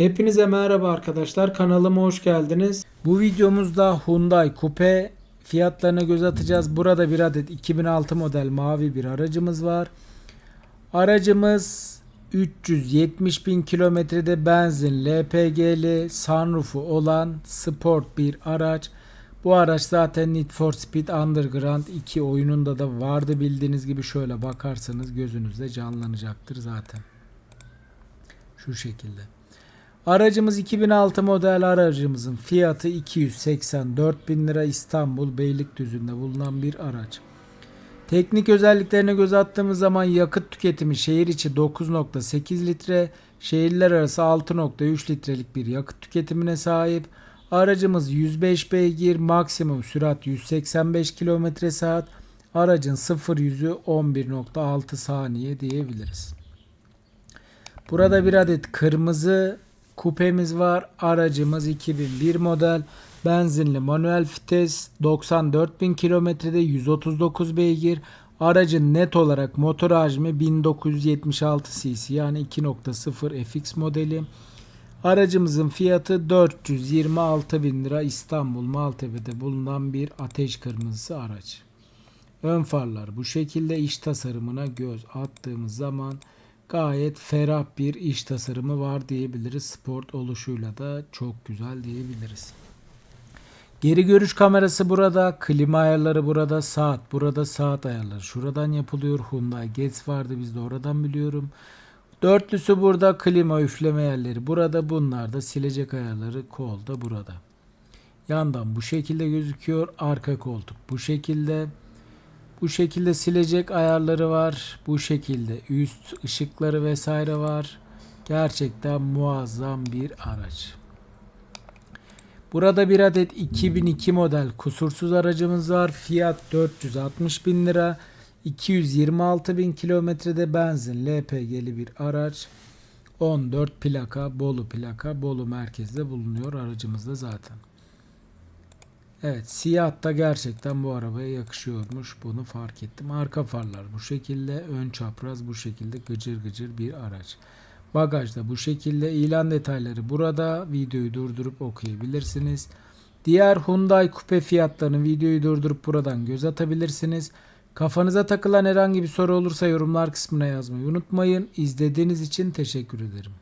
Hepinize merhaba arkadaşlar. Kanalıma hoş geldiniz. Bu videomuzda Hyundai Coupe fiyatlarına göz atacağız. Burada bir adet 2006 model mavi bir aracımız var. Aracımız 370 bin kilometrede benzin, LPG'li, sunroofu olan sport bir araç. Bu araç zaten Need for Speed Underground 2 oyununda da vardı bildiğiniz gibi şöyle bakarsanız gözünüzde canlanacaktır zaten. Şu şekilde. Aracımız 2006 model aracımızın fiyatı 284 bin lira İstanbul Beylikdüzü'nde bulunan bir araç. Teknik özelliklerine göz attığımız zaman yakıt tüketimi şehir içi 9.8 litre, şehirler arası 6.3 litrelik bir yakıt tüketimine sahip. Aracımız 105 beygir, maksimum sürat 185 km saat. Aracın 0 yüzü 11.6 saniye diyebiliriz. Burada bir adet kırmızı kupemiz var. Aracımız 2001 model. Benzinli manuel vites 94.000 kilometrede 139 beygir. Aracın net olarak motor hacmi 1976 cc yani 2.0 FX modeli. Aracımızın fiyatı 426 bin lira İstanbul Maltepe'de bulunan bir ateş kırmızısı araç. Ön farlar bu şekilde iç tasarımına göz attığımız zaman gayet ferah bir iç tasarımı var diyebiliriz. Sport oluşuyla da çok güzel diyebiliriz. Geri görüş kamerası burada, klima ayarları burada, saat burada, saat ayarları şuradan yapılıyor. Hyundai Getz vardı bizde oradan biliyorum. Dörtlüsü burada, klima üfleme yerleri burada, bunlar da silecek ayarları kolda burada. Yandan bu şekilde gözüküyor, arka koltuk bu şekilde. Bu şekilde silecek ayarları var. Bu şekilde üst ışıkları vesaire var. Gerçekten muazzam bir araç. Burada bir adet 2002 model kusursuz aracımız var. Fiyat 460 bin lira. 226 bin kilometrede benzin LPG'li bir araç. 14 plaka Bolu plaka Bolu merkezde bulunuyor aracımızda zaten. Evet siyah da gerçekten bu arabaya yakışıyormuş. Bunu fark ettim. Arka farlar bu şekilde. Ön çapraz bu şekilde gıcır gıcır bir araç. Bagajda bu şekilde. ilan detayları burada. Videoyu durdurup okuyabilirsiniz. Diğer Hyundai Coupe fiyatlarını videoyu durdurup buradan göz atabilirsiniz. Kafanıza takılan herhangi bir soru olursa yorumlar kısmına yazmayı unutmayın. İzlediğiniz için teşekkür ederim.